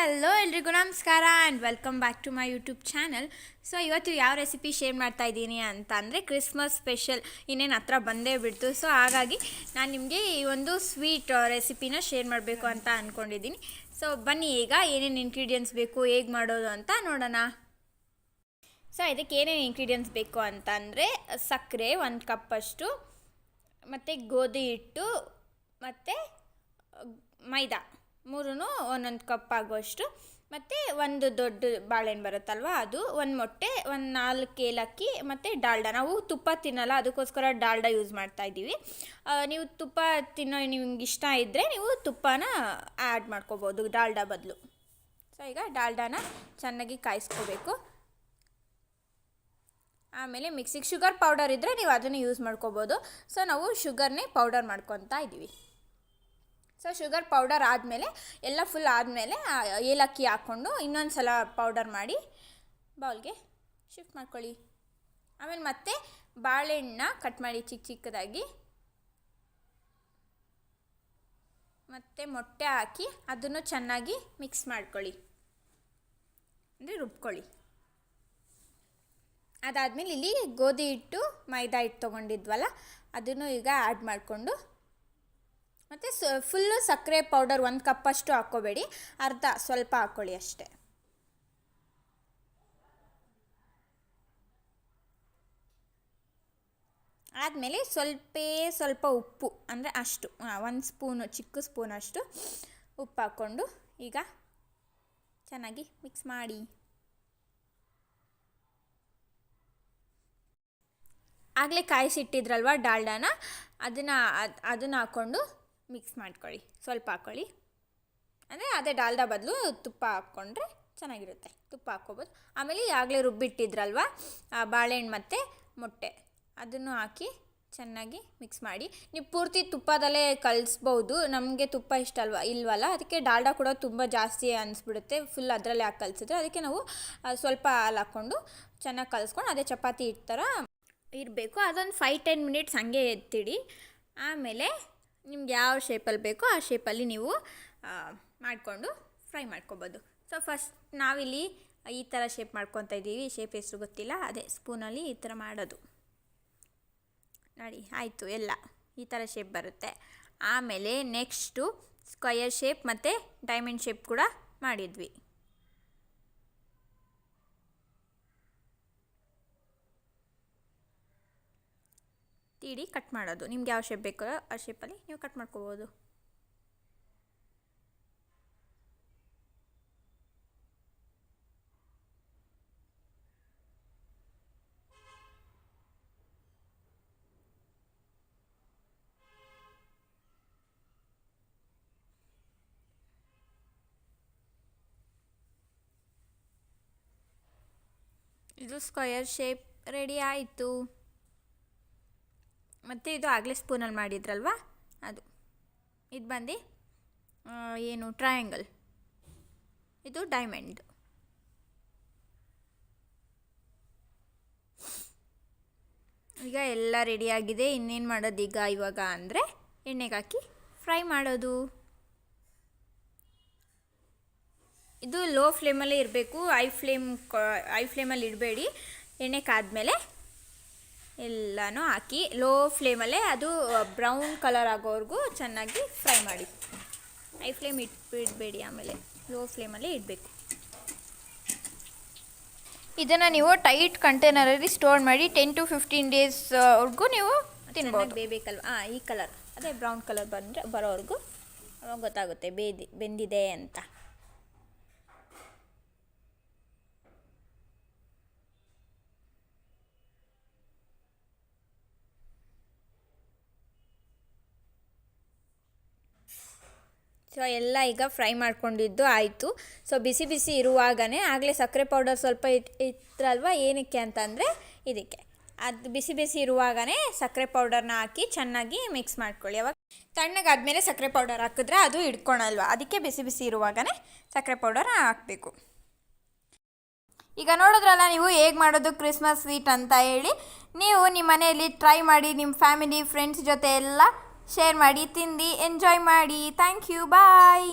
Hello ಎಲ್ರಿಗೂ ನಮಸ್ಕಾರ and welcome back to my YouTube channel so ಇವತ್ತು ಯಾವ ರೆಸಿಪಿ ಶೇರ್ ಮಾಡ್ತಾ ಇದ್ದೀನಿ ಅಂತ ಅಂದರೆ ಕ್ರಿಸ್ಮಸ್ ಸ್ಪೆಷಲ್ ಇನ್ನೇನು ಹತ್ರ ಬಂದೇ ಬಿಡ್ತು. ಸೊ ಹಾಗಾಗಿ ನಾನು ನಿಮಗೆ ಈ ಒಂದು ಸ್ವೀಟ್ ರೆಸಿಪಿನ ಶೇರ್ ಮಾಡಬೇಕು ಅಂತ ಅಂದ್ಕೊಂಡಿದ್ದೀನಿ ಸೊ ಬನ್ನಿ ಈಗ ಏನೇನು ಇಂಗ್ರೀಡಿಯೆಂಟ್ಸ್ ಬೇಕು, ಹೇಗೆ ಮಾಡೋದು ಅಂತ ನೋಡೋಣ. ಸೊ ಇದಕ್ಕೆ ಏನೇನು ಇಂಗ್ರೀಡಿಯೆಂಟ್ಸ್ ಬೇಕು ಅಂತ ಅಂದರೆ ಸಕ್ಕರೆ ಒಂದು ಕಪ್ಪಷ್ಟು ಮತ್ತು ಗೋಧಿ ಹಿಟ್ಟು, ಮತ್ತು ಮೈದಾ. ಮೂರೂ ಒಂದೊಂದು ಕಪ್ ಆಗುವಷ್ಟು ಮತ್ತು ಒಂದು ದೊಡ್ಡ ಬಾಳೆಹಣ್ಣು ಬರುತ್ತಲ್ವ, ಅದು ಒಂದು ಮೊಟ್ಟೆ, ಒಂದು ನಾಲ್ಕು ಏಲಕ್ಕಿ, ಮತ್ತು ಡಾಲ್ಡ. ನಾವು ತುಪ್ಪ ತಿನ್ನಲ್ಲ, ಅದಕ್ಕೋಸ್ಕರ ಡಾಲ್ಡಾ ಯೂಸ್ ಮಾಡ್ತಾ ಇದ್ದೀವಿ. ನೀವು ತುಪ್ಪ ತಿನ್ನೋ ನಿಮ್ಗೆ ಇಷ್ಟ ಇದ್ದರೆ ನೀವು ತುಪ್ಪನ ಆ್ಯಡ್ ಮಾಡ್ಕೋಬೋದು, ಡಾಲ್ಡಾ ಬದಲು. ಸೊ ಈಗ ಡಾಲ್ಡಾನ ಚೆನ್ನಾಗಿ ಕಾಯಿಸ್ಕೋಬೇಕು. ಆಮೇಲೆ ಮಿಕ್ಸಿಗೆ ಶುಗರ್ ಪೌಡರ್ ಇದ್ದರೆ ನೀವು ಅದನ್ನು ಯೂಸ್ ಮಾಡ್ಕೋಬೋದು. ಸೊ ನಾವು ಶುಗರ್ನೇ ಪೌಡರ್ ಮಾಡ್ಕೊತಾ ಇದ್ದೀವಿ. ಸೊ ಶುಗರ್ ಪೌಡರ್ ಆದಮೇಲೆ, ಎಲ್ಲ ಫುಲ್ ಆದಮೇಲೆ ಏಲಕ್ಕಿ ಹಾಕ್ಕೊಂಡು ಇನ್ನೊಂದು ಸಲ ಪೌಡರ್ ಮಾಡಿ ಬೌಲ್ಗೆ ಶಿಫ್ಟ್ ಮಾಡ್ಕೊಳ್ಳಿ. ಆಮೇಲೆ ಮತ್ತೆ ಬಾಳೆಹಣ್ಣನ್ನ ಕಟ್ ಮಾಡಿ ಚಿಕ್ಕ ಚಿಕ್ಕದಾಗಿ. ಮತ್ತು ಮೊಟ್ಟೆ ಹಾಕಿ ಅದನ್ನು ಚೆನ್ನಾಗಿ ಮಿಕ್ಸ್ ಮಾಡ್ಕೊಳ್ಳಿ. ಅಂದರೆ ರುಬ್ಕೊಳ್ಳಿ. ಅದಾದಮೇಲೆ ಇಲ್ಲಿ ಗೋಧಿ ಹಿಟ್ಟು ಮೈದಾ ಹಿಟ್ಟು ತೊಗೊಂಡಿದ್ವಲ್ಲ, ಅದನ್ನು ಈಗ ಆ್ಯಡ್ ಮಾಡಿಕೊಂಡು ಮತ್ತು ಸ ಫುಲ್ಲು ಸಕ್ಕರೆ ಪೌಡರ್ ಒಂದು ಕಪ್ಪಷ್ಟು ಹಾಕ್ಕೋಬೇಡಿ. ಅರ್ಧ ಸ್ವಲ್ಪ ಹಾಕ್ಕೊಳ್ಳಿ ಅಷ್ಟೇ. ಆದಮೇಲೆ ಸ್ವಲ್ಪ ಸ್ವಲ್ಪ ಉಪ್ಪು, ಅಂದರೆ ಅಷ್ಟು ಒಂದು ಸ್ಪೂನು, ಚಿಕ್ಕ ಸ್ಪೂನ್ ಅಷ್ಟು ಉಪ್ಪು ಹಾಕ್ಕೊಂಡು ಈಗ ಚೆನ್ನಾಗಿ ಮಿಕ್ಸ್ ಮಾಡಿ. ಆಗಲೇ ಕಾಯಿಸಿಟ್ಟಿದ್ರಲ್ವ ಡಾಲ್ಡಾನ? ಅದನ್ನು ಅದನ್ನು ಹಾಕ್ಕೊಂಡು ಮಿಕ್ಸ್ ಮಾಡ್ಕೊಳ್ಳಿ. ಸ್ವಲ್ಪ ಹಾಕ್ಕೊಳ್ಳಿ. ಅಂದರೆ ಅದೇ ಡಾಲ್ಡಾ ಬದಲು ತುಪ್ಪ ಹಾಕ್ಕೊಂಡ್ರೆ ಚೆನ್ನಾಗಿರುತ್ತೆ. ತುಪ್ಪ ಹಾಕ್ಕೋಬೋದು. ಆಮೇಲೆ ಆಗಲೇ ರುಬ್ಬಿಟ್ಟಿದ್ರಲ್ವ? ಬಾಳೆಹಣ್ಣು ಮತ್ತು ಮೊಟ್ಟೆ. ಅದನ್ನು ಹಾಕಿ ಚೆನ್ನಾಗಿ ಮಿಕ್ಸ್ ಮಾಡಿ. ನೀವು ಪೂರ್ತಿ ತುಪ್ಪದಲ್ಲೇ ಕಲಿಸ್ಬೋದು. ನಮಗೆ ತುಪ್ಪ ಇಷ್ಟ ಅಲ್ವ? ಇಲ್ವಲ್ಲ? ಅದಕ್ಕೆ ಡಾಲ್ಡಾ ಕೂಡ ತುಂಬ ಜಾಸ್ತಿ ಅನಿಸ್ಬಿಡುತ್ತೆ. ಫುಲ್ ಅದರಲ್ಲೇ ಹಾಕಿ ಕಲಿಸಿದ್ರೆ. ಅದಕ್ಕೆ ನಾವು ಸ್ವಲ್ಪ ಹಾಲು ಹಾಕ್ಕೊಂಡು ಚೆನ್ನಾಗಿ ಕಲಿಸ್ಕೊಂಡು ಅದೇ ಚಪಾತಿ ಹಿಟ್ಟು ಥರ ಇರಬೇಕು. ಅದೊಂದು ಫೈವ್ ಟೆನ್ ಮಿನಿಟ್ಸ್ ಹಂಗೆ ಎತ್ತಿಡಿ. ಆಮೇಲೆ ನಿಮ್ಗೆ ಯಾವ ಶೇಪಲ್ಲಿ ಬೇಕೋ ಆ ಶೇಪಲ್ಲಿ ನೀವು ಮಾಡಿಕೊಂಡು ಫ್ರೈ ಮಾಡ್ಕೊಬೋದು. ಸೊ ಫಸ್ಟ್ ನಾವಿಲ್ಲಿ ಈ ಥರ ಶೇಪ್ ಮಾಡ್ಕೊತಾ ಇದ್ದೀವಿ. ಶೇಪ್ ಹೆಸರು ಗೊತ್ತಿಲ್ಲ. ಅದೇ ಸ್ಪೂನಲ್ಲಿ ಈ ಥರ ಮಾಡೋದು. ನೋಡಿ, ಆಯಿತು ಎಲ್ಲ. ಈ ಥರ ಶೇಪ್ ಬರುತ್ತೆ. ಆಮೇಲೆ ನೆಕ್ಸ್ಟು ಸ್ಕ್ವಯರ್ ಶೇಪ್ ಮತ್ತು ಡೈಮಂಡ್ ಶೇಪ್ ಕೂಡ ಮಾಡಿದ್ವಿ. ತೀಡಿ ಕಟ್ ಮಾಡೋದು. ನಿಮ್ಗೆ ಯಾವ ಶೇಪ್ ಬೇಕೋ ಆ ಶೇಪಲ್ಲಿ ನೀವು ಕಟ್ ಮಾಡ್ಕೋಬೋದು. ಇದು ಸ್ಕ್ವಯರ್ ಶೇಪ್ ರೆಡಿ ಆಯಿತು. ಮತ್ತು ಇದು ಆಗಲೇ ಸ್ಪೂನಲ್ಲಿ ಮಾಡಿದ್ರಲ್ವಾ? ಅದು. ಇದು ಬಂದು ಏನು ಟ್ರಯಾಂಗಲ್ ಇದು ಡೈಮಂಡ್ ಈಗ ಎಲ್ಲ ರೆಡಿಯಾಗಿದೆ ಇನ್ನೇನು ಮಾಡೋದು ಈಗ ಇವಾಗ ಅಂದರೆ ಎಣ್ಣೆಗೆ ಹಾಕಿ ಫ್ರೈ ಮಾಡೋದು. ಇದು ಲೋ ಫ್ಲೇಮಲ್ಲೇ ಇರಬೇಕು. ಐ ಫ್ಲೇಮ್ ಐ ಫ್ಲೇಮಲ್ಲಿ ಇಡಬೇಡಿ. ಎಣ್ಣೆ ಕಾದ್ಮೇಲೆ ಎಲ್ಲನೂ ಹಾಕಿ ಲೋ ಫ್ಲೇಮಲ್ಲೇ ಅದು ಬ್ರೌನ್ ಕಲರ್ ಆಗೋವರೆಗೂ ಚೆನ್ನಾಗಿ ಫ್ರೈ ಮಾಡಿ. ಹೈ ಫ್ಲೇಮ್ ಇಟ್ಬಿಡಬೇಡಿ ಆಮೇಲೆ. ಲೋ ಫ್ಲೇಮಲ್ಲೇ ಇಡಬೇಕು. ಇದನ್ನು ನೀವು ಟೈಟ್ ಕಂಟೈನರಲ್ಲಿ ಸ್ಟೋರ್ ಮಾಡಿ ಟೆನ್ ಟು ಫಿಫ್ಟೀನ್ ಡೇಸ್ವರೆಗೂ ನೀವು ತಿನ್ಬೋದು. ಬೇಬೇಕಲ್ವ? ಹಾಂ ಈ ಕಲರ್ ಅದೇ ಬ್ರೌನ್ ಕಲರ್ ಬಂದರೆ ಬರೋವರೆಗೂ ಗೊತ್ತಾಗುತ್ತೆ ಬೇದಿ ಬೆಂದಿದೆ ಅಂತ. ಸೊ ಎಲ್ಲ ಈಗ ಫ್ರೈ ಮಾಡ್ಕೊಂಡಿದ್ದು ಆಯಿತು. ಸೊ ಬಿಸಿ ಬಿಸಿ ಇರುವಾಗಲೇ ಆಗಲೇ ಸಕ್ಕರೆ ಪೌಡರ್ ಸ್ವಲ್ಪ ಇಟ್ ಇತ್ತಲ್ವ ಏನಕ್ಕೆ ಅಂತಂದರೆ ಇದಕ್ಕೆ. ಅದು ಬಿಸಿ ಬಿಸಿ ಇರುವಾಗಲೇ ಸಕ್ಕರೆ ಪೌಡರ್ನ ಹಾಕಿ ಚೆನ್ನಾಗಿ ಮಿಕ್ಸ್ ಮಾಡ್ಕೊಳ್ಳಿ. ಅವಾಗ ತಣ್ಣಗಾದಮೇಲೆ ಸಕ್ಕರೆ ಪೌಡರ್ ಹಾಕಿದ್ರೆ ಅದು ಹಿಡ್ಕೊಳಲ್ವ? ಅದಕ್ಕೆ ಬಿಸಿ ಬಿಸಿ ಇರುವಾಗಲೇ ಸಕ್ಕರೆ ಪೌಡರ್ ಹಾಕಬೇಕು. ಈಗ ನೋಡಿದ್ರಲ್ಲ ನೀವು ಹೇಗೆ ಮಾಡೋದು ಕ್ರಿಸ್ಮಸ್ ಸ್ವೀಟ್ ಅಂತ ಹೇಳಿ, ನೀವು ನಿಮ್ಮ ಮನೆಯಲ್ಲಿ ಟ್ರೈ ಮಾಡಿ, ನಿಮ್ಮ ಫ್ಯಾಮಿಲಿ ಫ್ರೆಂಡ್ಸ್ ಜೊತೆ ಎಲ್ಲ ಶೇರ್ ಮಾಡಿ ತಿಂದು ಎಂಜಾಯ್ ಮಾಡಿ. Thank you bye